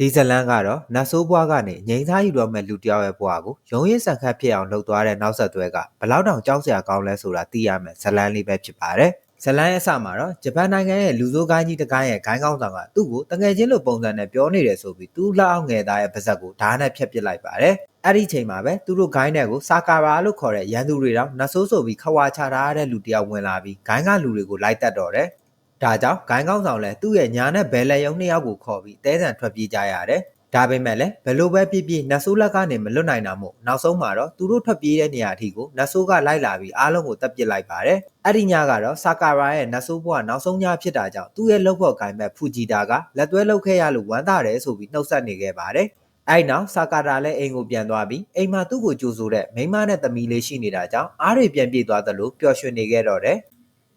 ဒီဇလန်ကတော့နတ်ဆိုးဘွားကနေငိမ့်သားယူတော့မဲ့လူတစ်ယောက်ရဲ့ဘွားကိုရုံရင်းဆန်ခတ်ဖြစ်အောင်လှုပ်သွားတဲ့နောက်ဆက်တွဲကဘလောက်တောင်ကြောက်စရာကောင်းလဲဆိုတာသိရမယ်ဇလန်လေးပဲဖြစ်ပါတယ်ဇလန်ရဲ့အစမှာတော့ဂျပန်နိုင်ငံရဲ့လူစိုးကိုင်းကြီးတစ်ကိုင်းရဲ့ဂိုင်းကောင်းဆောင်ကသူ့ကိုတငယ်ချင်းလိုပုံစံနဲ့ပြောနေတယ်ဆိုပြီးသူ့လက်အောက်ငယ်သားရဲ့ပါဇက်ကိုဓာတ်နဲ့ဖျက်ပစ်လိုက်ပါတယ်အဲ့ဒီချိန်မှာပဲသူတို့ဂိုင်းတဲ့ကိုစာကာရာလို့ခေါ်တဲ့ရန်သူတွေတော့နတ်ဆိုးဆိုပြီးခွာချထားတဲ့လူတစ်ယောက်ဝင်လာပြီးဂိုင်းကလူတွေကိုလိုက်တက်တော့တယ် ဒါကြောင့်ဂိုင်းကောင်းဆောင်လည်းသူ့ရဲ့ညာနဲ့ဘဲလက်ယုံနှစ်ယောက်ကိုခေါ်ပြီးတဲဆန်ထွက်ပြေးကြရတယ်။ဒါပေမဲ့လည်းဘယ်လိုပဲပြည့်ပြည့်နတ်ဆိုးလက်ကနေမလွတ်နိုင်တာမို့နောက်ဆုံးမှာတော့သူတို့ထွက်ပြေးတဲ့နေရာအထိကိုနတ်ဆိုးကလိုက်လာပြီးအားလုံးကိုတပ်ပစ်လိုက်ပါတယ်။အဲ့ဒီညကတော့ဆာကာရာရဲ့နတ်ဆိုးဘွားနောက်ဆုံးညဖြစ်တာကြောင့်သူ့ရဲ့လုပ်ဖို့ဂိုင်းမဲ့ဖူဂျီတာကလက်သွဲလုပ်ခဲ့ရလို့ဝမ်းသာတယ်ဆိုပြီးနှုတ်ဆက်နေခဲ့ပါတယ်။အဲ့နောက်ဆာကာတာလည်းအိမ်ကိုပြန်သွားပြီးအိမ်မှာသူ့ကိုကြိုဆိုတဲ့မိန်းမနဲ့သမီးလေးရှိနေတာကြောင့်အားတွေပြန်ပြေးသွားသလိုပျော်ရွှင်နေခဲ့တော့တယ်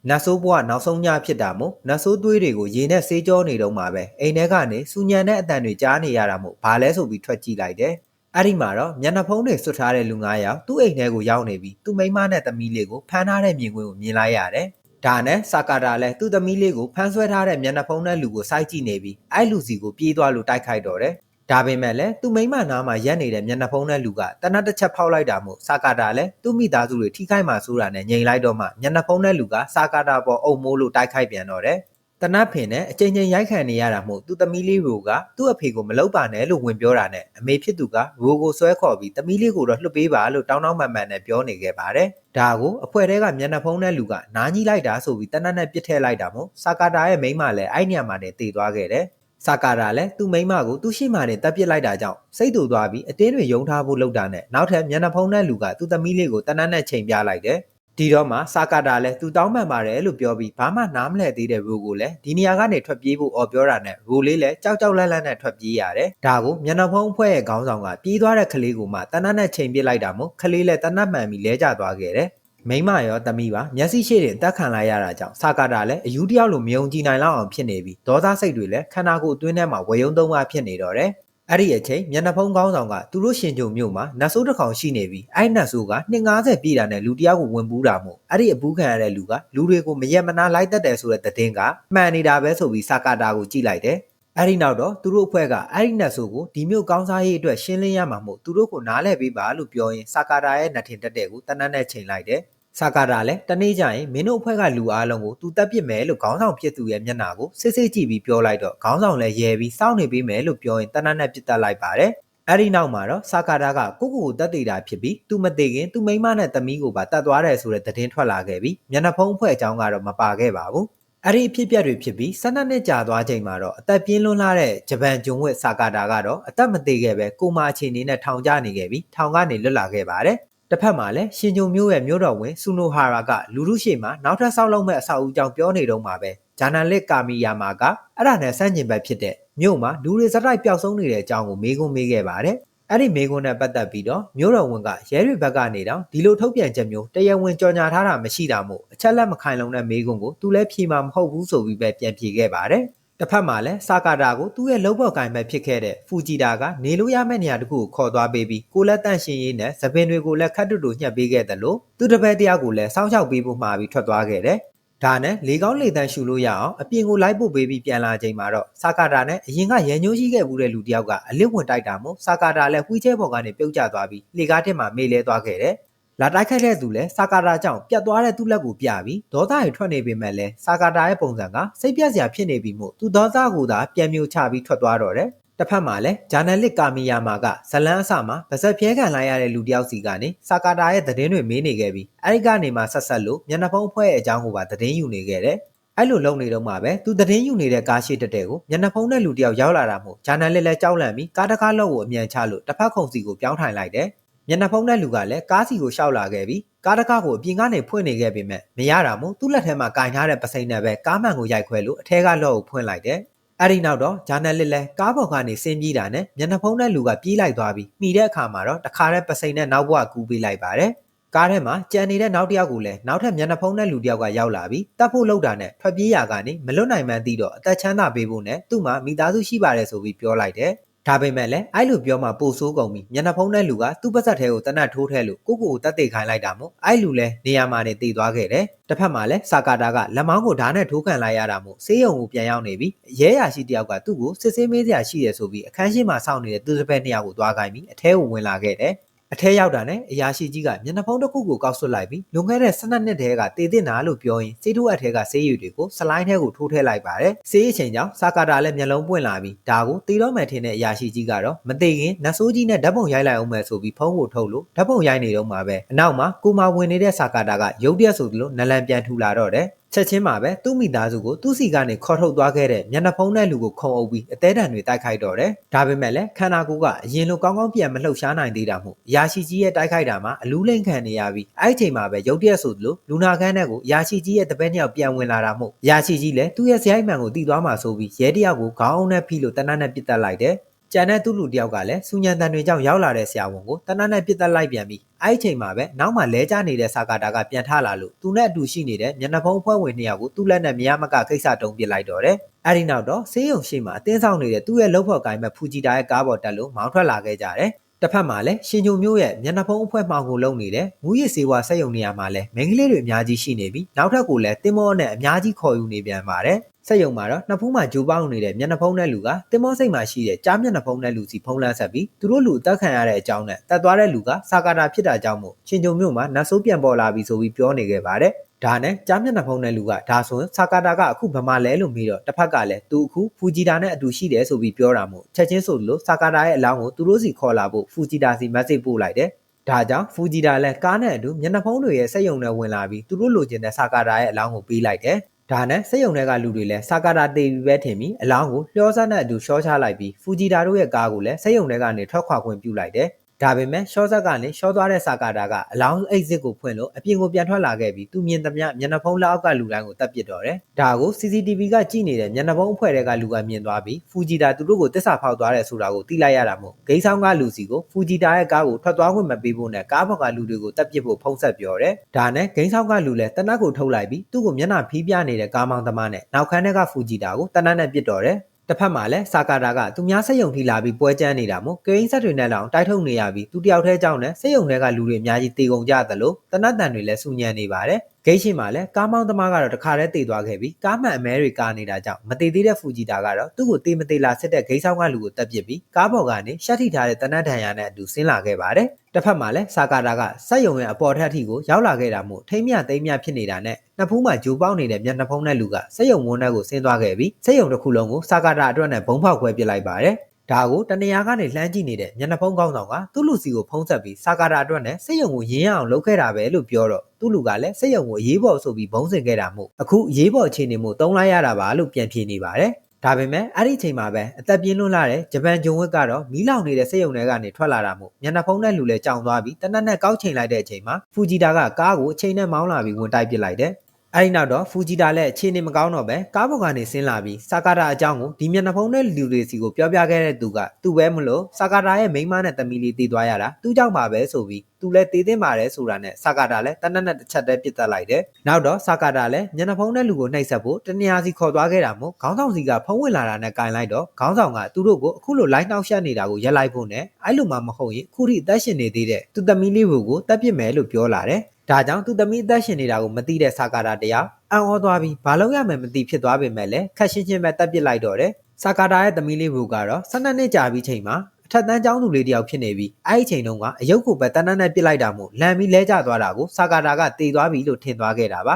နတ်ဆိုးဘွားနောက်ဆုံးညဖြစ်တာမို့နတ်ဆိုးသွေးတွေကိုရေနဲ့ဆေးကြောနေတော့မှာပဲအိမ်ထဲကနေစူညံတဲ့အတန်တွေကြားနေရတာမို့ဘာလဲဆိုပြီးထွက်ကြည့်လိုက်တယ်အဲ့ဒီမှာတော့မျက်နှာဖုံးတွေဆွတ်ထားတဲ့လူ9ယောက်သူ့အိမ်ထဲကိုရောက်နေပြီးသူ့မိန်းမနဲ့သမီးလေးကိုဖမ်းထားတဲ့မြင်ကွင်းကိုမြင်လိုက်ရတယ်ဒါနဲ့စာကာတာလည်းသူ့သမီးလေးကိုဖမ်းဆွဲထားတဲ့မျက်နှာဖုံးတဲ့လူကိုစိုက်ကြည့်နေပြီးအဲ့လူစီကိုပြေးသွားလို့တိုက်ခိုက်တော့တယ် ဒါပေမဲ့လည်းသူ့မိန်းမနားမှာရက်နေတဲ့မျက်နှာဖုံးတဲ့လူကတနတ်တစ်ချက်ဖောက်လိုက်တာမို့စာကာတာလည်းသူ့မိသားစုတွေထိခိုက်မှဆိုတာနဲ့ငြိမ်လိုက်တော့မှမျက်နှာဖုံးတဲ့လူကစာကာတာပေါ်အုံမိုးလို့တိုက်ခိုက်ပြန်တော့တယ်တနတ်ဖင်နဲ့အချိန်ချင်းရိုက်ခံနေရတာမို့သူ့သမီးလေးရိုကသူ့အဖေကိုမလုပ်ပါနဲ့လို့ဝင်ပြောတာနဲ့အမေဖြစ်သူကရိုကိုဆွဲခေါ်ပြီးသမီးလေးကိုတော့လွှတ်ပေးပါလို့တောင်းတောင်းပန်ပန်နဲ့ပြောနေခဲ့ပါတယ်။ဒါကိုအဖွဲတဲကမျက်နှာဖုံးတဲ့လူကနားကြီးလိုက်တာဆိုပြီးတနတ်နဲ့ပစ်ထည့်လိုက်တာမို့စာကာတာရဲ့မိန်းမလည်းအဲ့ညမှာနဲ့တည်သွားခဲ့တယ်။ စာကာတာလည်းသူ့မိန်းမကိုသူ့ရှိမှနဲ့တပ်ပစ်လိုက်တာကြောင့်စိတ်တူသွားပြီးအတင်းတွေယုံထားဖို့လုပ်တာနဲ့နောက်ထပ်မျက်နှာဖုံးတဲ့လူကသူ့သမီးလေးကိုတနတ်နဲ့ချိန်ပြလိုက်တယ်။ဒီတော့မှစာကာတာလည်းသူတောင်းပန်ပါတယ်လို့ပြောပြီးဘာမှနားမလည်သေးတဲ့ရိုကိုလည်းဒီနေရာကနေထွက်ပြေးဖို့អော်ပြောတာနဲ့ရိုလေးလည်းကြောက်ကြောက်လန့်လန့်နဲ့ထွက်ပြေးရတယ်။ဒါကိုမျက်နှာဖုံးအဖွဲ့ရဲ့ခေါင်းဆောင်ကပြေးသွားတဲ့ကလေးကိုမှတနတ်နဲ့ချိန်ပစ်လိုက်တာမို့ကလေးလည်းတနတ်မှန်ပြီးလဲကျသွားခဲ့တယ်။ မိမရောတမိပါမျက်စိရှိတင်တက်ခံလိုက်ရတာကြောင့်စာကာတာလည်းအယူတယောက်လိုမယုံကြည်နိုင်လောက်အောင်ဖြစ်နေပြီးဒေါသစိတ်တွေလည်းခန္ဓာကိုယ်အတွင်းထဲမှာဝေယုံသုံးပါဖြစ်နေတော့တယ်အဲ့ဒီအချိန်မျက်နှာဖုံးကောင်းဆောင်ကသူတို့ရှင်ကြုံမြို့မှာနတ်ဆိုးတစ်ကောင်ရှိနေပြီးအဲ့နတ်ဆိုးက250ပြည်တာနဲ့လူတယောက်ကိုဝင်ပူးတာမို့အဲ့ဒီအပူးခံရတဲ့လူကလူတွေကိုမရက်မနာလိုက်တတ်တယ်ဆိုတဲ့သတင်းကမှန်နေတာပဲဆိုပြီးစာကာတာကိုကြည့်လိုက်တယ် အဲ့ဒီနောက်တော့သူတို့အဖွဲ့ကအဲ့ဒီနတ်ဆိုးကိုဒီမျိုးကောင်းစားရေးအတွက်ရှင်းလင်းရမှာမို့သူတို့ကိုနားလဲပေးပါလို့ပြောရင်စာကာတာရဲ့နှထင်တက်တဲ့ကိုတနတ်နဲ့ချိန်လိုက်တယ်စာကာတာလည်းတနေ့ကျရင်မင်းတို့အဖွဲ့ကလူအားလုံးကိုသူတက်ပစ်မယ်လို့ခေါင်းဆောင်ဖြစ်သူရဲ့မျက်နှာကိုစစ်စစ်ကြည့်ပြီးပြောလိုက်တော့ခေါင်းဆောင်လည်းရဲပြီးစောင့်နေပေးမယ်လို့ပြောရင်တနတ်နဲ့ပစ်တက်လိုက်ပါတယ်အဲ့ဒီနောက်မှာတော့စာကာတာကကိုကိုကိုတတ်သေးတာဖြစ်ပြီးသူမသေးခင်သူမိန်းမနဲ့သမီးကိုပါတတ်သွားတယ်ဆိုတဲ့သတင်းထွက်လာခဲ့ပြီးမျက်နှာဖုံးအဖွဲ့အကြောင်းကတော့မပါခဲ့ပါဘူး အဲ့ဒီအဖြစ်အပျက်တွေဖြစ်ပြီး၁၂နှစ်ကြာသွားချိန်မှာတော့အသက်ပြင်းလွန်းလာတဲ့ဂျပန်ဂျုံဝစ်စာကာတာကတော့အသက်မသေးခဲ့ပဲကိုမာအခြေအနေနဲ့ထောင်ကျနေခဲ့ပြီးထောင်ကနေလွတ်လာခဲ့ပါတယ်တစ်ဖက်မှာလည်းရှင်ဂျုံမျိုးရဲ့မျိုးတော်ဝင်ဆူနိုဟာရာကလူလူရှိမှနောက်ထပ်ဆောက်လုပ်မဲ့အဆောက်အဦကြောင့်ပြောနေတော့မှာပဲဂျာနယ်လစ်ကာမီယာမာကအဲ့ဒါနဲ့ဆန့်ကျင်ဘက်ဖြစ်တဲ့မြို့မှာလူတွေစတိုက်ပျောက်ဆုံးနေတဲ့အကြောင်းကိုမေးခွန်းမေးခဲ့ပါတယ် အဲ့ဒီမေခွန်းနဲ့ပတ်သက်ပြီးတော့မျိုးတော်ဝင်ကရဲတွေဘက်ကနေတော့ဒီလိုထုတ်ပြန်ချက်မျိုးတရားဝင်ကြော်ညာထားတာမရှိတာမို့အချက်လက်မခိုင်လုံတဲ့မေခွန်းကိုသူလည်းဖြေမှာမဟုတ်ဘူးဆိုပြီးပဲပြန်ဖြေခဲ့ပါတယ်တစ်ဖက်မှာလည်းစာကာတာကိုသူ့ရဲ့လုံဘော်ကိုင်ပဲဖြစ်ခဲ့တဲ့ဖူဂျီတာကနေလို့ရမယ့်နေရာတခုကိုခေါ်သွားပေးပြီးကိုလက်တန့်ရှင်ရေးနဲ့သပင်တွေကိုလည်းခတ်တူတူညှက်ပေးခဲ့တယ်လို့သူ့တပည့်တယောက်ကိုလည်းစောင့်ရှောက်ပေးဖို့မှာပြီးထွက်သွားခဲ့တယ်။ ဒါနဲ့လေကောင်းလေတန်းရှူလို့ရအောင်အပြင်ကိုလိုက်ပို့ပေးပြီးပြန်လာချိန်မှာတော့စာကာတာနဲ့အရင်ကရန်ညိုးရှိခဲ့ဘူးတဲ့လူတယောက်ကအလစ်ဝင်တိုက်တာမို့စာကာတာလည်းဝှီးချဲပေါ်ကနေပြုတ်ကျသွားပြီးလေကားထက်မှမေးလဲသွားခဲ့တယ်။လာတိုက်ခိုက်တဲ့သူလည်းစာကာတာကြောင့်ပြတ်သွားတဲ့သူ့လက်ကိုပြပြီးဒေါသတွေထွက်နေပေမဲ့လည်းစာကာတာရဲ့ပုံစံကစိတ်ပြက်စရာဖြစ်နေပြီမို့သူဒေါသကိုသာပြန်မြုပ်ချပြီးထွက်သွားတော့တယ် တစ်ဖက်မှာလည်းဂျာနယ်လစ်ကာမီယာမာကဇလန်းအစမှာဗစက်ပြဲခံလိုက်ရတဲ့လူတယောက်စီကနေစာကာတာရဲ့သတင်းတွေမေးနေခဲ့ပြီးအဲဒီကနေမှဆက်ဆက်လို့မျက်နှာဖုံးအဖွဲ့ရဲ့အကြောင်းကိုပါသတင်းယူနေခဲ့တယ်အဲ့လိုလုပ်နေတော့မှပဲသူသတင်းယူနေတဲ့ကားရှိတက်တဲ့ကိုမျက်နှာဖုံးတဲ့လူတယောက်ရောက်လာတာမို့ဂျာနယ်လစ်လည်းကြောက်လန့်ပြီးကားတကားလောက်ကိုအမြန်ချလို့တစ်ဖက်ခုံစီကိုပြောင်းထိုင်လိုက်တယ်မျက်နှာဖုံးတဲ့လူကလည်းကားစီကိုရှောက်လာခဲ့ပြီးကားတကားကိုအပြင်ကနေဖွင့်နေခဲ့ပေမဲ့မရတာမို့သူ့လက်ထဲမှာကင်ထားတဲ့ပစိမ့်နဲ့ပဲကားမှန်ကိုရိုက်ခွဲလို့အထဲကလော့ကိုဖွင့်လိုက်တယ်။ အဲ့ဒီနောက်တော့ဂျာနယ်လစ်လဲကားပေါ်ကနေဆင်းပြေးတာနဲ့မျက်နှာဖုံးတဲ့လူကပြေးလိုက်သွားပြီးမိတဲ့အခါမှာတော့တခါတည်းပစိမ့်နဲ့နောက်ဘဝကူးပေးလိုက်ပါတယ်။ကားထဲမှာကြံနေတဲ့နောက်တစ်ယောက်ကိုလည်းနောက်ထပ်မျက်နှာဖုံးတဲ့လူတစ်ယောက်ကရောက်လာပြီးတတ်ဖို့လောက်တာနဲ့ထွက်ပြေးရာကနေမလွတ်နိုင်မှန်းသိတော့အသက်ချမ်းသာပေးဖို့နဲ့သူ့မှာမိသားစုရှိပါတယ်ဆိုပြီးပြောလိုက်တယ်။ ဒဒါပေမဲ့လည်းအဲ့လိုပြောမှပိုဆိုးကုန်ပြီမျက်နှာဖုံးတဲ့လူကသူ့ပါဇက်ထဲကိုတနတ်ထိုးထဲလို့ကိုကိုကိုတက်တေခိုင်းလိုက်တာမို့အဲ့လူလည်းနေရာမှာနေတည်သွားခဲ့တယ်တစ်ဖက်မှာလည်းစာကာတာကလက်မောင်းကိုဓာတ်နဲ့ထိုးခံလိုက်ရတာမို့ဆေးရုံကိုပြန်ရောက်နေပြီရဲရရှိတယောက်ကသူ့ကိုစစ်ဆေးမေးစရာရှိရဆိုပြီးအခန်းရှိမှာစောင့်နေတဲ့သူတစ်ဖက်နှစ်ယောက်ကိုသွားခိုင်းပြီးအထဲကိုဝင်လာခဲ့တယ် အထဲရောက်တာနဲ့အရာရှိကြီးကမျက်နှာဖုံးတစ်ခုကိုကောက်ဆွတ်လိုက်ပြီးလွန်ခဲ့တဲ့12နှစ်တည်းကတည်တင်တာလို့ပြောရင်စေးထုတ်အထဲကဆေးရည်တွေကိုစလိုင်းထဲကိုထိုးထည့်လိုက်ပါတယ်။ဆေးအချိန်ကြောင့်စာကာတာလည်းမျက်လုံးပွင့်လာပြီးဒါကိုတည်တော့မယ်ထင်တဲ့အရာရှိကြီးကတော့မသိခင်နတ်ဆိုးကြီးနဲ့ဓာတ်ပုံရိုက်လိုက်အောင်မယ်ဆိုပြီးဖုန်းကိုထုတ်လို့ဓာတ်ပုံရိုက်နေတော့မှပဲအနောက်မှာကိုမာဝင်နေတဲ့စာကာတာကရုတ်တရက်ဆိုသလိုနလန်ပြန်ထူလာတော့တယ်။ ချက်ချင်းမှာပဲသူ့မိသားစုကိုသူ့စီကနေခေါ်ထုတ်သွားခဲ့တဲ့မျက်နှာဖုံးတဲ့လူကိုခုံအုပ်ပြီးအသေးတံတွေတိုက်ခိုက်တော့တယ်။ဒါပေမဲ့လည်းခန္ဓာကိုယ်ကအရင်လိုကောင်းကောင်းပြန်မလှုပ်ရှားနိုင်သေးတာမို့ရာရှိကြီးရဲ့တိုက်ခိုက်တာမှာအလူးလိမ့်ခံနေရပြီးအဲ့ဒီချိန်မှာပဲရုတ်တရက်ဆိုသလိုလူနာခန်းထဲကိုရာရှိကြီးရဲ့တပည့်နှစ်ယောက်ပြန်ဝင်လာတာမို့ရာရှိကြီးလည်းသူ့ရဲ့ဇယိုက်မှန်ကိုတီးသွားမှဆိုပြီးရဲတယောက်ကိုခေါင်းအောင်နဲ့ဖိလို့တနတ်နဲ့ပစ်တက်လိုက်တယ်။ ကျန်တဲ့သူ့လူတယောက်ကလည်းစူညံတန်တွေကြောင့်ရောက်လာတဲ့ဆရာဝန်ကိုတနတ်နဲ့ပြစ်တက်လိုက်ပြန်ပြီးအဲ့ဒီချိန်မှာပဲနောက်မှလဲကျနေတဲ့စာကာတာကပြန်ထလာလို့သူနဲ့အတူရှိနေတဲ့မျက်နှာဖုံးအဖွဲ့ဝင်နှစ်ယောက်ကိုသူ့လက်နဲ့မရမကကိစ္စတုံးပစ်လိုက်တော့တယ်။အဲ့ဒီနောက်တော့ဆေးရုံရှိမှအတင်းဆောင်နေတဲ့သူ့ရဲ့လှုပ်ဖော်ကိုင်းမဲ့ဖူဂျီတာရဲ့ကားပေါ်တက်လို့မောင်းထွက်လာခဲ့ကြတယ်။တစ်ဖက်မှာလည်းရှင်ဂျုံမျိုးရဲ့မျက်နှာဖုံးအဖွဲ့မှောင်ကိုလုံနေတဲ့မူရစ်စေဝါစက်ရုံနေရာမှာလည်းမိန်းကလေးတွေအများကြီးရှိနေပြီးနောက်ထပ်ကိုလည်းတင်မောနဲ့အများကြီးခေါ်ယူနေပြန်ပါတယ်။ စက်ရုံမှာတော့နှစ်ဖူးမှာဂျိုးပေါင်းနေတဲ့မျက်နှာဖုံးတဲ့လူကတင်မောစိတ်မှာရှိတဲ့ကြားမျက်နှာဖုံးတဲ့လူစီဖုံးလန်းဆက်ပြီးသူတို့လူအသက်ခံရတဲ့အကြောင်းနဲ့တက်သွားတဲ့လူကစာကာတာဖြစ်တာကြောင့်မို့ချင်းဂျုံမျိုးမှာနတ်ဆိုးပြန်ပေါ်လာပြီဆိုပြီးပြောနေခဲ့ပါတယ်။ဒါနဲ့ကြားမျက်နှာဖုံးတဲ့လူကဒါဆိုရင်စာကာတာကအခုဗမာလဲလို့မေးတော့တစ်ဖက်ကလည်းသူအခုဖူဂျီတာနဲ့အတူရှိတယ်ဆိုပြီးပြောတာမို့ချက်ချင်းဆိုလို့စာကာတာရဲ့အလောင်းကိုသူတို့စီခေါ်လာဖို့ဖူဂျီတာစီမက်ဆေ့ပို့လိုက်တယ်။ဒါကြောင့်ဖူဂျီတာလည်းကားနဲ့အတူမျက်နှာဖုံးတွေရဲ့စက်ရုံနဲ့ဝင်လာပြီးသူတို့လိုချင်တဲ့စာကာတာရဲ့အလောင်းကိုပေးလိုက်တယ်။ ဒါနဲ့စက်ရုံတွေကလူတွေလည်းစာကာတာတေပြီးပဲထင်ပြီးအလောင်းကိုလျှောစားနဲ့အတူရှောချလိုက်ပြီးဖူဂျီတာတို့ရဲ့ကားကိုလည်းစက်ရုံတွေကနေထွက်ခွာခွင့်ပြုလိုက်တယ်။ ဒါပေမဲ့ရှော့ဆက်ကနေရှော့သွားတဲ့စာကာတာကအလောင်းအိတ်စစ်ကိုဖွင့်လို့အပြင်ကိုပြန်ထွက်လာခဲ့ပြီးသူမြင်သမျှမျက်နှာဖုံးလက်အောက်ကလူတိုင်းကိုတပ်ပစ်တော့တယ်။ဒါကို CCTV ကကြည့်နေတဲ့မျက်နှာဖုံးအဖွဲ့တွေကလူကမြင်သွားပြီးဖူဂျီတာသူတို့ကိုတစ္ဆာဖောက်သွားတယ်ဆိုတာကိုသိလိုက်ရတာမို့ဂိမ်းဆောင်ကလူစီကိုဖူဂျီတာရဲ့ကားကိုထွက်သွားခွင့်မပေးဖို့နဲ့ကားဘောက်ကလူတွေကိုတပ်ပစ်ဖို့ဖုံးဆက်ပြောတယ်။ဒါနဲ့ဂိမ်းဆောင်ကလူလည်းတနတ်ကိုထုတ်လိုက်ပြီးသူ့ကိုမျက်နှာဖီးပြနေတဲ့ကားမောင်းသမားနဲ့နောက်ခန်းထဲကဖူဂျီတာကိုတနတ်နဲ့ပစ်တော့တယ်။ တစ်ဖက်မှာလည်းစာကာတာကသူများစက်ယုံထိလာပြီးပွဲကျန်းနေတာမို့ကိန်းဆက်တွေနဲ့လောင်တိုက်ထုတ်နေရပြီးသူတယောက်တည်းကြောင့်နဲ့စက်ယုံတွေကလူတွေအများကြီးတေကုန်ကြသလိုတနတ်တန်တွေလည်းစူညံနေပါတယ်ဂိတ်ရှိမှာလည်းကားမောင်းသမားကတော့တခါတည်းတေသွားခဲ့ပြီးကားမှန်အမဲတွေကားနေတာကြောင့်မတေသေးတဲ့ဖူဂျီတာကတော့သူ့ကိုတေမသေးလာစစ်တဲ့ဂိတ်ဆောင်ကလူကိုတက်ပစ်ပြီးကားပေါ်ကနေရှက်ထိထားတဲ့တနတ်ဒဏ်ရာနဲ့အတူဆင်းလာခဲ့ပါတယ်တစ်ဖက်မှာလည်းစာကာတာကစက်ယုံရဲ့အပေါ်ထက်ထိကိုရောက်လာခဲ့တာမို့ထိမ့်မြသိမ့်မြဖြစ်နေတာနဲ့နှစ်ဖူးမှာဂျိုးပေါက်နေတဲ့မျက်နှာဖုံးတဲ့လူကစက်ယုံဝန်းထဲကိုဆင်းသွားခဲ့ပြီးစက်ယုံတစ်ခုလုံးကိုစာကာတာအတွက်နဲ့ဘုံဖောက်ခွဲပစ်လိုက်ပါတယ် ဒါကိုတနေရာကနေလှမ်းကြည့်နေတဲ့မျက်နှာဖုံးကောင်းဆောင်ကသူ့လူစီကိုဖုံးဆက်ပြီးစာကာတာအတွက်နဲ့စိတ်ယုံကိုရင်းရအောင်လုပ်ခဲ့တာပဲလို့ပြောတော့သူ့လူကလည်းစိတ်ယုံကိုအရေးပေါ်ဆိုပြီးဘုံစင်ခဲ့တာမို့အခုအရေးပေါ်အခြေအနေမို့တုံးလိုက်ရတာပါလို့ပြန်ဖြေနေပါတယ်ဒါပေမဲ့အဲ့ဒီအချိန်မှာပဲအသက်ပြင်းလွန်းလာတဲ့ဂျပန်ဂျုံဝက်ကတော့မီးလောင်နေတဲ့စက်ရုံတွေကနေထွက်လာတာမို့မျက်နှာဖုံးတဲ့လူလည်းကြောင်သွားပြီးတနက်နဲ့ကောက်ချိန်လိုက်တဲ့အချိန်မှာဖူဂျီတာကကားကိုအချိန်နဲ့မောင်းလာပြီးဝင်တိုက်ပစ်လိုက်တယ် အဲဒီနောက်တော့ဖူဂျီတာလည်းအခြေအနေမကောင်းတော့ပဲကားပေါ်ကနေဆင်းလာပြီးစာကာတာအကြောင်းကိုဒီမျက်နှာဖုံးတဲ့လူတွေစီကိုပြောပြခဲ့တဲ့သူကသူပဲမလို့စာကာတာရဲ့မိန်းမနဲ့သမီးလေးတည်သွားရတာသူ့ကြောင့်ပါပဲဆိုပြီးသူလည်းတည်တင်ပါတယ်ဆိုတာနဲ့စာကာတာလည်းတနက်နဲ့တစ်ချက်တည်းပြစ်တက်လိုက်တယ်နောက်တော့စာကာတာလည်းမျက်နှာဖုံးတဲ့လူကိုနှိပ်စက်ဖို့တနေရာစီခေါ်သွားခဲ့တာမို့ခေါင်းဆောင်စီကဖုံးဝင်လာတာနဲ့ကင်လိုက်တော့ခေါင်းဆောင်ကသူတို့ကိုအခုလိုလိုက်နှောက်ရှက်နေတာကိုရက်လိုက်ဖို့နဲ့အဲ့လိုမှမဟုတ်ရင်ခုထိအသက်ရှင်နေသေးတဲ့သူသမီးလေးကိုတက်ပစ်မယ်လို့ပြောလာတယ်ဒါကြောင့်သူသမီးအသက်ရှင်နေတာကိုမသိတဲ့စာကာတာတရားအံ့ဩသွားပြီးဘာလို့ရမယ်မသိဖြစ်သွားပေမဲ့လည်းခက်ရှင်းချင်းပဲတက်ပစ်လိုက်တော့တယ်စာကာတာရဲ့သမီးလေးဘူကတော့12နှစ်ကြာပြီးချိန်မှာအ ထက်တန်းကျောင်းသူလေးတယောက်ဖြစ်နေပြီးအဲ့ဒီချိန်တုန်းကအယုတ်ကိုပဲတန်းတန်းနဲ့ပစ်လိုက်တာမို့လန်ပြီးလဲကျသွားတာကိုစာကာတာကတေသွားပြီလို့ထင်သွားခဲ့တာပါ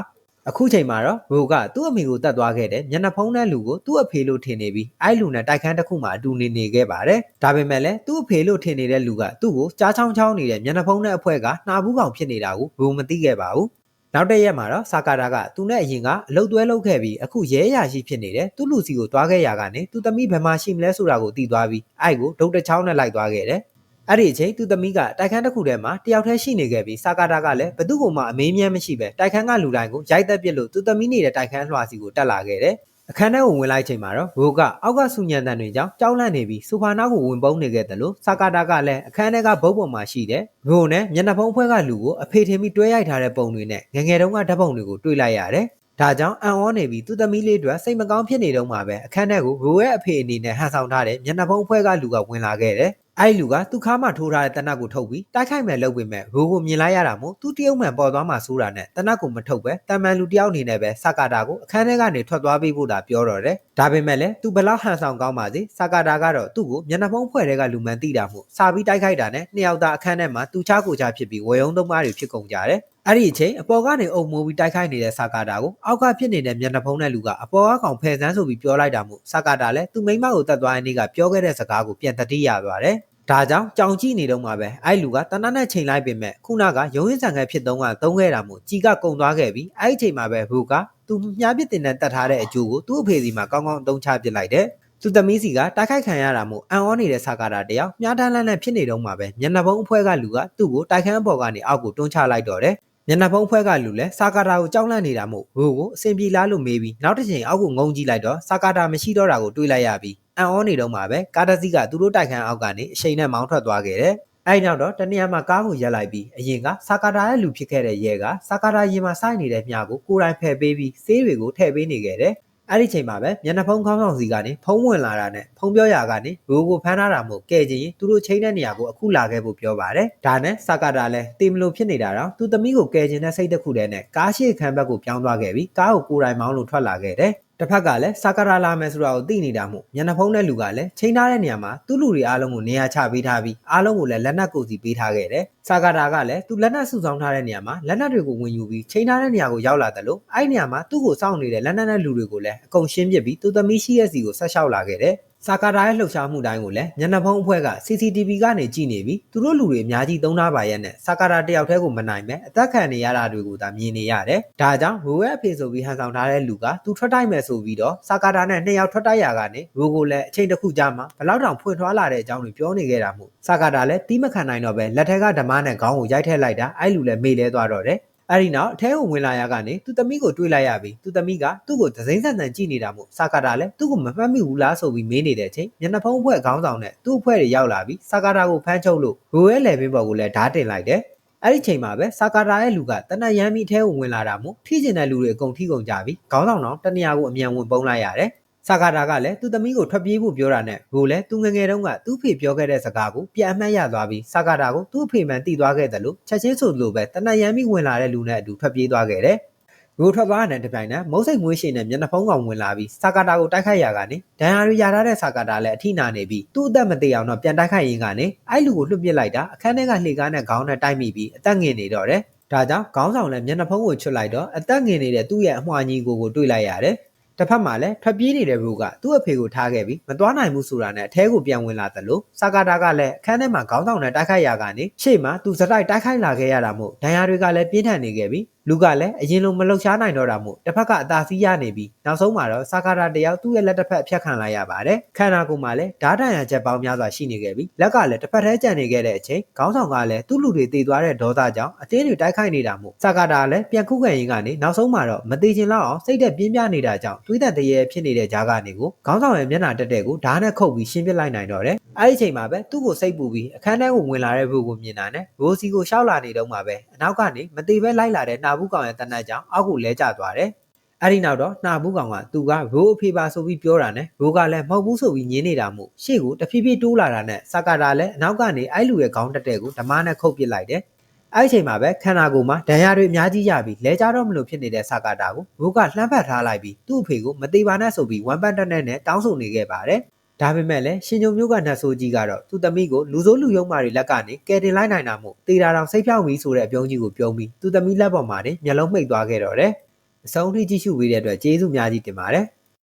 အခုချိန်မှာတော့ဘိုကသူ့အမေကိုတတ်သွားခဲ့တယ်မျက်နှာဖုံးတဲ့လူကိုသူ့အဖေလို့ထင်နေပြီးအဲ့လူနဲ့တိုက်ခန်းတစ်ခုမှာအတူနေနေခဲ့ပါတယ်ဒါပေမဲ့လည်းသူ့အဖေလို့ထင်နေတဲ့လူကသူ့ကိုကြားချောင်းချောင်းနေတဲ့မျက်နှာဖုံးတဲ့အဖွဲကနှာဘူးကောင်ဖြစ်နေတာကိုဘိုမသိခဲ့ပါဘူး နောက်တစ်ရက်မှာတော့စာကာတာကသူနဲ့အရင်ကအလုတ်သွဲလုပ်ခဲ့ပြီးအခုရဲရရှိဖြစ်နေတယ်သူ့လူစီကိုတွားခဲ့ရကနေသူသမီးဘယ်မှာရှိမလဲဆိုတာကိုသိသွားပြီးအဲ့ကိုဒုတ်တချောင်းနဲ့လိုက်သွားခဲ့တယ်အဲ့ဒီအချိန်သူသမီးကတိုက်ခန်းတစ်ခုထဲမှာတယောက်တည်းရှိနေခဲ့ပြီးစာကာတာကလည်းဘသူ့ကိုမှအမေးမြန်းမရှိပဲတိုက်ခန်းကလူတိုင်းကိုရိုက်သက်ပစ်လို့သူသမီးနေတဲ့တိုက်ခန်းလွှာစီကိုတက်လာခဲ့တယ် အခန်းထဲကိုဝင်လိုက်ချိန်မှာတော့ဘိုးကအောက်ကဆူညံတန်တွေကြောင့်ကြောက်လန့်နေပြီးဆိုဖာနောက်ကိုဝင်ပုန်းနေခဲ့တယ်လို့စာကာတာကလည်းအခန်းထဲကဘုတ်ပေါ်မှာရှိတယ်ဘိုးနဲ့မျက်နှာဖုံးဖွဲကလူကိုအဖေထင်ပြီးတွဲရိုက်ထားတဲ့ပုံတွေနဲ့ငငယ်တုန်းကဓာတ်ပုံတွေကိုတွေ့လိုက်ရတယ်ဒါကြောင့်အံ့ဩနေပြီးသူ့သမီးလေးတို့စိတ်မကောင်းဖြစ်နေတော့မှပဲအခန်းထဲကိုရိုရဲ့အဖေအနေနဲ့ဟန်ဆောင်ထားတဲ့မျက်နှာဖုံးအဖွဲ့ကလူကဝင်လာခဲ့တယ်။ အဲ့ဒီလူကသူ့ခါမှထိုးထားတဲ့တနတ်ကိုထုတ်ပြီးတိုက်ခိုက်မယ်လုပ်ပေမဲ့ရိုကိုမြင်လိုက်ရတာမို့သူ့တရုတ်မှန်ပေါ်သွားမှဆိုးတာနဲ့တနတ်ကိုမထုတ်ပဲတမန်လူတယောက်အနေနဲ့ပဲစကာတာကိုအခန်းထဲကနေထွက်သွားပေးဖို့တာပြောတော့တယ်။ဒါပေမဲ့လည်းသူဘလောက်ဟန်ဆောင်ကောင်းပါစေစကာတာကတော့သူ့ကိုမျက်နှာဖုံးဖွဲ့တဲ့ကလူမှန်သိတာမို့စာပြီးတိုက်ခိုက်တာနဲ့နှစ်ယောက်သားအခန်းထဲမှာသူချကိုချဖြစ်ပြီးဝေယုံသုံးပါးတွေဖြစ်ကုန်ကြတယ်။အဲ့ဒီအချိန်အပေါ်ကနေအုံမိုးပြီးတိုက်ခိုက်နေတဲ့စကာတာကိုအောက်ကဖြစ်နေတဲ့မျက်နှာဖုံးတဲ့လူကအပေါ်ကကောင်ဖယ်ဆန်းဆိုပြီးပြောလိုက်တာမို့စကာတာလည်းသူ့မိန်းမကိုတတ်သွားတဲ့နေ့ကပြောခဲ့တဲ့စကားကိုပြန်တတိရသွားတယ်။ ဒါကြောင့်ကြောင်ကြည့်နေတော့မှပဲအဲ့လူကတနတ်နဲ့ချိန်လိုက်ပေမဲ့ခုနကရုံးရင်းဆန်ခဲဖြစ်တော့ကသုံးခဲ့တာမို့ကြီးကကုံသွားခဲ့ပြီးအဲ့ဒီချိန်မှာပဲဘူကသူမြားပစ်တင်နဲ့တတ်ထားတဲ့အကျိုးကိုသူ့အဖေစီမှာကောင်းကောင်းအသုံးချပစ်လိုက်တယ်။သူသမီးစီကတိုက်ခိုက်ခံရတာမို့အံ့ဩနေတဲ့ဆာကာတာတယောက်မြားတန်းလန်းနဲ့ဖြစ်နေတော့မှပဲမျက်နှာပုံးအဖွဲကလူကသူ့ကိုတိုက်ခန်းပေါ်ကနေအောက်ကိုတွန်းချလိုက်တော့တယ်မျက်နှာဖုံးဖွဲကလူလဲစာကာတာကိုကြောက်လန့်နေတာမို့ဘိုးကိုအဆင်ပြေလားလို့မေးပြီးနောက်တစ်ချိန်အောက်ကိုငုံကြည့်လိုက်တော့စာကာတာမရှိတော့တာကိုတွေးလိုက်ရပြီး အံ့ဩနေတော့မှပဲကားတစ်စီးကသူတို့တိုက်ခန်းအောက်ကနေအချိန်နဲ့မောင်းထွက်သွားခဲ့တယ်အဲ့နောက်တော့တနေရာမှာကားကိုရက်လိုက်ပြီးအရင်ကစာကာတာရဲ့လူဖြစ်ခဲ့တဲ့ရဲကစာကာတာရင်မှာစိုက်နေတဲ့မြားကိုကိုယ်တိုင်ဖယ်ပေးပြီးဆေးတွေကိုထည့်ပေးနေခဲ့တယ်အဲ့ဒီချိန်မှာပဲမျက်နှာဖုံးခေါင်းဆောင်စီကနေဖုံးဝင်လာတာနဲ့ဖုံးပြောရာကနေရိုးကိုဖမ်းထားတာမို့ကဲချင်ရင်သူတို့ချိန်တဲ့နေရာကိုအခုလာခဲ့ဖို့ပြောပါတယ်။ဒါနဲ့စကာတာလည်းတေမလို့ဖြစ်နေတာတော့သူသမီးကိုကဲချင်တဲ့စိတ်တစ်ခုတည်းနဲ့ကားရှိခန်းဘက်ကိုပြောင်းသွားခဲ့ပြီးကားကိုကိုယ်တိုင်မောင်းလို့ထွက်လာခဲ့တယ်။ တစ်ဖက်ကလည်းစကာတာလာမယ်ဆိုတာကိုသိနေတာမို့မျက်နှာဖုံးတဲ့လူကလည်းချိန်ထားတဲ့နေရာမှာသူ့လူတွေအားလုံးကိုနေရာချပေးထားပြီးအားလုံးကိုလည်းလက်နက်ကိုစီပေးထားခဲ့တယ်။စကာတာကလည်းသူလက်နက်စုဆောင်းထားတဲ့နေရာမှာလက်နက်တွေကိုဝင်ယူပြီးချိန်ထားတဲ့နေရာကိုရောက်လာတယ်လို့အဲ့ဒီနေရာမှာသူ့ကိုစောင့်နေတဲ့လက်နက်နဲ့လူတွေကိုလည်းအကုန်ရှင်းပစ်ပြီးသူသမီးရှိရဲ့စီကိုဆက်လျှောက်လာခဲ့တယ်။ စာကာတာရဲ့လှုပ်ရှားမှုတိုင်းကိုလည်းညနေဖုံးအဖွဲ့က CCTV ကနေကြည့်နေပြီးသူတို့လူတွေအများကြီးသုံးထားပါရဲ့နဲ့စာကာတာတယောက်တည်းကိုမနိုင်ပဲအသက်ခံနေရတာတွေကိုသာမြင်နေရတယ်။ဒါကြောင့်ရိုရဲ့အဖေဆိုပြီးဟန်ဆောင်ထားတဲ့လူကသူထွက်တိုက်မယ်ဆိုပြီးတော့စာကာတာနဲ့နှစ်ယောက်ထွက်တိုက်ရကနေရိုကိုလည်းအချိန်တစ်ခုကြာမှဘလောက်တောင်ဖွင့်ထွားလာတဲ့အကြောင်းတွေပြောနေခဲ့တာမို့စာကာတာလည်းတီးမခံနိုင်တော့ပဲလက်ထက်ကဓမ္မနဲ့ခေါင်းကိုရိုက်ထည့်လိုက်တာအဲ့လူလည်းမေ့လဲသွားတော့တယ်။ အဲ့ဒီနောက်အထဲကိုဝင်လာရကနေသူသမီးကိုတွေးလိုက်ရပြီးသူသမီးကသူ့ကိုဒစိမ့်ဆန်ဆန်ကြည့်နေတာမို့စာကာတာလည်းသူ့ကိုမမှတ်မိဘူးလားဆိုပြီးမေးနေတဲ့အချိန်မျက်နှာဖုံးအဖွဲ့ခေါင်းဆောင်နဲ့သူ့အဖွဲ့တွေရောက်လာပြီးစာကာတာကိုဖမ်းချုပ်လို့ရိုရဲလေဘင်းဘော်ကိုလည်းဓာတ်တင်လိုက်တယ်အဲ့ဒီချိန်မှာပဲစာကာတာရဲ့လူကတနက်ရမ်းပြီးအထဲကိုဝင်လာတာမို့ထိကျင်တဲ့လူတွေအကုန်ထိကုန်ကြပြီးခေါင်းဆောင်တော့တနေရာကိုအမြန်ဝင်ပုံးလိုက်ရတယ် စာကာတာကလည်းသူ့သမီးကိုထွက်ပြေးဖို့ပြောတာနဲ့ရိုလည်းသူငငယ်တုန်းကသူ့ဖေပြောခဲ့တဲ့စကားကိုပြန်အမှတ်ရသွားပြီးစာကာတာကိုသူ့အဖေမှန်တည်သွားခဲ့တယ်လို့ချက်ချင်းဆိုလိုပဲတနက်ရမ်းပြီးဝင်လာတဲ့လူနဲ့အတူထွက်ပြေးသွားခဲ့တယ်ရိုထွက်သွားတဲ့တပြိုင်နက်မုတ်စိတ်မွေးရှင်နဲ့မျက်နှာဖုံးကောင်ဝင်လာပြီးစာကာတာကိုတိုက်ခိုက်ရကနေဒဏ်ရာရရထားတဲ့စာကာတာလည်းအထိနာနေပြီးသူ့အသက်မသေးအောင်တော့ပြန်တိုက်ခိုက်ရင်းကနေအဲ့လူကိုလွှတ်ပစ်လိုက်တာအခန်းထဲကလှေကားနဲ့ခေါင်းနဲ့တိုက်မိပြီးအသက်ငင်နေတော့တယ်ဒါကြောင့်ခေါင်းဆောင်လည်းမျက်နှာဖုံးကိုချွတ်လိုက်တော့အသက်ငင်နေတဲ့သူ့ရဲ့အမွှာညီကိုကိုတွေ့လိုက်ရတယ် တစ်ဖက်မှာလည်းထွက်ပြေးနေတဲ့ဘိုးကသူ့အဖေကိုထားခဲ့ပြီးမသွားနိုင်ဘူးဆိုတာနဲ့အထဲကိုပြန်ဝင်လာတယ်လို့စာကာတာကလည်းအခန်းထဲမှာခေါင်းဆောင်နဲ့တိုက်ခိုက်ရာကနေရှေ့မှာသူစတိုက်တိုက်ခိုက်လာခဲ့ရတာမို့ဒဏ်ရာတွေကလည်းပြင်းထန်နေခဲ့ပြီး လူကလည်းအရင်လိုမလှုပ်ရှားနိုင်တော့တာမို့တစ်ဖက်ကအသာစီးရနေပြီးနောက်ဆုံးမှာတော့စာကာတာတယောက်သူ့ရဲ့လက်တစ်ဖက်အဖြတ်ခံလိုက်ရပါတယ်ခန္ဓာကိုယ်မှာလည်းဓာတ်တန်ရချက်ပေါင်းများစွာရှိနေခဲ့ပြီးလက်ကလည်းတစ်ဖက်ထဲကျန်နေခဲ့တဲ့အချိန်ခေါင်းဆောင်ကလည်းသူ့လူတွေတည်သွားတဲ့ဒေါသကြောင့်အတင်းတွေတိုက်ခိုက်နေတာမို့စာကာတာလည်းပြန်ခုခံရင်းကနေနောက်ဆုံးမှာတော့မတည်ချင်လောက်အောင်စိတ်သက်ပြင်းပြနေတာကြောင့်တွေးသက်တရေဖြစ်နေတဲ့ကြားကနေကိုခေါင်းဆောင်ရဲ့မျက်နှာတက်တဲ့ကိုဓာတ်နဲ့ခုတ်ပြီးရှင်းပစ်လိုက်နိုင်တော့တယ်အဲ့ဒီချိန်မှာပဲသူ့ကိုစိတ်ပူပြီးအခန်းထဲကိုဝင်လာတဲ့ဘုကိုမြင်တာနဲ့ရိုစီကိုရှောက်လာနေတော့မှပဲအနောက်ကနေမတိပဲလိုက်လာတဲ့နှာဘူးကောင်ရဲ့တနတ်ကြောင့်အောက်ကိုလဲကျသွားတယ်အဲ့ဒီနောက်တော့နှာဘူးကောင်ကသူကရိုးအဖေပါဆိုပြီးပြောတာနဲ့ရိုးကလည်းမဟုတ်ဘူးဆိုပြီးညင်းနေတာမို့ရှေ့ကိုတဖြည်းဖြည်းတိုးလာတာနဲ့စကာတာလည်းအနောက်ကနေအဲ့လူရဲ့ခေါင်းတက်တဲ့ကိုဓမားနဲ့ခုတ်ပစ်လိုက်တယ်အဲ့ဒီချိန်မှာပဲခန္ဓာကိုယ်မှာဒဏ်ရာတွေအများကြီးရပြီးလဲကြတော့မလို့ဖြစ်နေတဲ့စကာတာကိုရိုးကလှမ်းဖက်ထားလိုက်ပြီးသူ့အဖေကိုမသေးပါနဲ့ဆိုပြီးဝမ်ပတ်တက်နဲ့တောင်းဆိုနေခဲ့ပါတယ် ဒါပေမဲ့လည်းရှင်ညုံမျိုးကနတ်ဆိုးကြီးကတော့သူ့သမီးကိုလူဆိုးလူယုံမာတွေလက်ကနေကယ်တင်လိုက်နိုင်တာမို့တေတာတောင်စိတ်ဖြောက်ပြီးဆိုတဲ့အပြုံးကြီးကိုပြုံးပြီးသူ့သမီးလက်ပေါ်မှာနေမျက်လုံးမှိတ်သွားခဲ့တော့တယ်။အဆုံးထိကြည့်ရှုပေးတဲ့အတွက်ကျေးဇူးများကြီးတင်ပါတယ်။